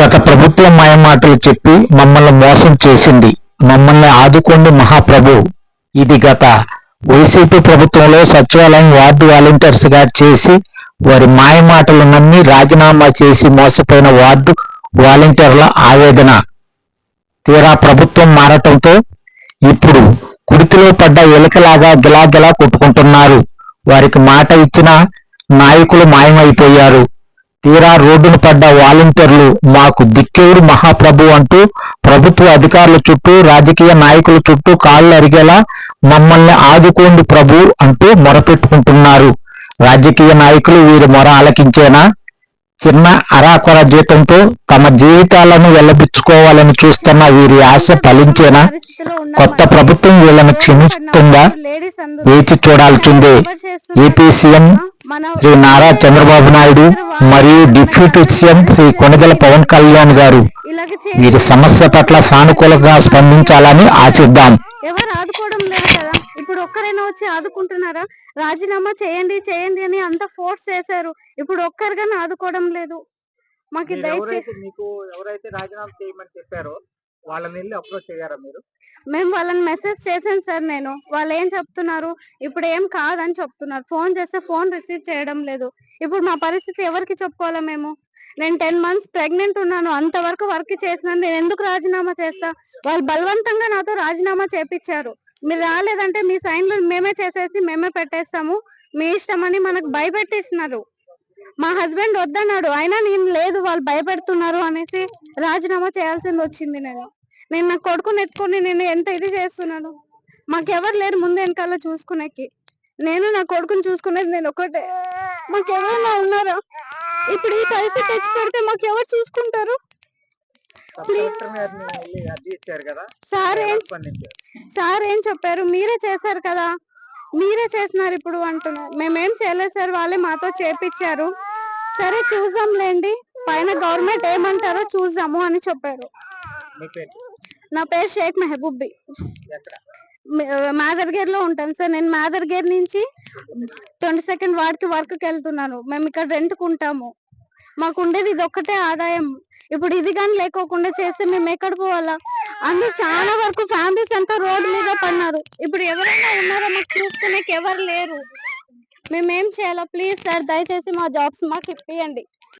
గత ప్రభుత్వం మాయమాటలు చెప్పి మమ్మల్ని మోసం చేసింది. మమ్మల్ని ఆదుకోండి మహాప్రభు. ఇది గత వైసీపీ ప్రభుత్వంలో సచివాలయం వార్డు వాలంటీర్స్గా చేసి వారి మాయమాటలు నమ్మి రాజీనామా చేసి మోసపోయిన వార్డు వాలంటీర్ల ఆవేదన తీరా ప్రభుత్వం మారటంతో ఇప్పుడు కుడితిలో పడ్డ ఎలుకలాగా గిలాగిలా కొట్టుకుంటున్నారు. వారికి మాట ఇచ్చిన నాయకులు మాయమైపోయారు. తీరా రోడ్డున పడ్డ వాలంటీర్లు మాకు దిక్కేవుడు మహాప్రభు అంటూ ప్రభుత్వ అధికారుల చుట్టూ రాజకీయ నాయకుల చుట్టూ కాళ్ళు అరిగేలా మమ్మల్ని ఆదుకోండి ప్రభు అంటూ మొరపెట్టుకుంటున్నారు. రాజకీయ నాయకులు వీరి మొర ఆలకించేనా? చిన్న అరాకొర జీతంతో తమ జీవితాలను వెల్లబిచ్చుకోవాలని చూస్తున్న వీరి ఆశ ఫలించేనా? కొత్త ప్రభుత్వం వీళ్ళను క్షమిస్తుందా? వేచి చూడాల్సిందే. ఏపీ సీఎం శ్రీ నారా చంద్రబాబు నాయుడు మరియు డిప్యూటీ సీఎం శ్రీ కొణిదెల పవన్ కళ్యాణ్ గారు. వీరి సమస్య పట్ల సానుకూలంగా స్పందించాలని ఆశిద్దాం. ఎవరు ఆదుకోవడం లేదు కదా? ఇప్పుడు ఒక్కరైనా వచ్చి ఆదుకుంటున్నారా? రాజీనామా చేయండి చేయండి అని అంత ఫోర్స్ చేశారు. ఇప్పుడు ఒక్కరిగానే ఆదుకోవడం లేదు. మాకు దయచేసి మీకు ఎవరైతే రాజీనామా చేయమని చెప్పారో వాళ్ళని వెళ్ళి అప్రోచ్ అయ్యారా మీరు? మేము వాళ్ళని మెసేజ్ చేశాను సార్ నేను. వాళ్ళు ఏం చెప్తున్నారు? ఇప్పుడు ఏం కాదని చెప్తున్నారు. ఫోన్ చేస్తే ఫోన్ రిసీవ్ చేయడం లేదు. ఇప్పుడు మా పరిస్థితి ఎవరికి చెప్పుకోవాలా మేము? నేను టెన్ మంత్స్ ప్రెగ్నెంట్ ఉన్నాను. అంతవరకు వర్క్ చేసినాను. నేను ఎందుకు రాజీనామా చేస్తా? వాళ్ళు బలవంతంగా నాతో రాజీనామా చేపించారు. మీరు రాలేదంటే మీ సైన్లు మేమే చేసేసి మేమే పెట్టేస్తాము. మీ ఇష్టం అని మనకు భయపెట్టిస్తున్నారు మా హస్బెండ్ వద్దన్నాడు. అయినా నేను లేదు వాళ్ళు భయపెడుతున్నారు అనేసి రాజీనామా చేయాల్సింది వచ్చింది నేను. నేను నా కొడుకుని ఎత్తుకొని నేను ఎంత ఇది చేస్తున్నాను? మాకెవరు లేరు ముందు వెనకాల చూసుకునేకి. నేను నా కొడుకుని చూసుకునేది నేను ఒకటే మాకెవరైనా ఉన్నారా? ఇప్పుడు ఈ పరిస్థితి తెచ్చి పెడితే మాకెవరు చూసుకుంటారు? సార్ ఏం సార్ ఏం చెప్పారు? మీరే చేశారు కదా. మీరే చేస్తున్నారు ఇప్పుడు అంటున్నారు. మేమేం చేయలేదు సార్ వాళ్ళే మాతో చేపించారు. సరే చూద్దాంలేండి. పైన గవర్నమెంట్ ఏమంటారో చూద్దాము అని చెప్పారు. నా పేరు షేక్ మెహబూబి ఎక్కడ? మాదర్గేర్లో ఉంటాను సార్. నేను మాదర్గేర్ నుంచి ట్వంటీ సెకండ్ వార్డ్కి వర్క్ వెళ్తున్నాను. మేము ఇక్కడ రెంట్ ఉంటాము మాకు ఉండేది ఇది ఒక్కటే ఆదాయం. ఇప్పుడు ఇది కానీ లేకోకుండా చేస్తే మేము ఎక్కడ పోవాలా? అందరూ చాలా వరకు ఫ్యామిలీస్ అంతా రోడ్డు మీద పడినారు ఇప్పుడు ఎవరైనా ఉన్నారో మాకు చూసుకునేకి ఎవరు లేరు. మేమేం చేయాలో ప్లీజ్ సార్ దయచేసి మా జాబ్స్ మాకు ఇప్పియండి.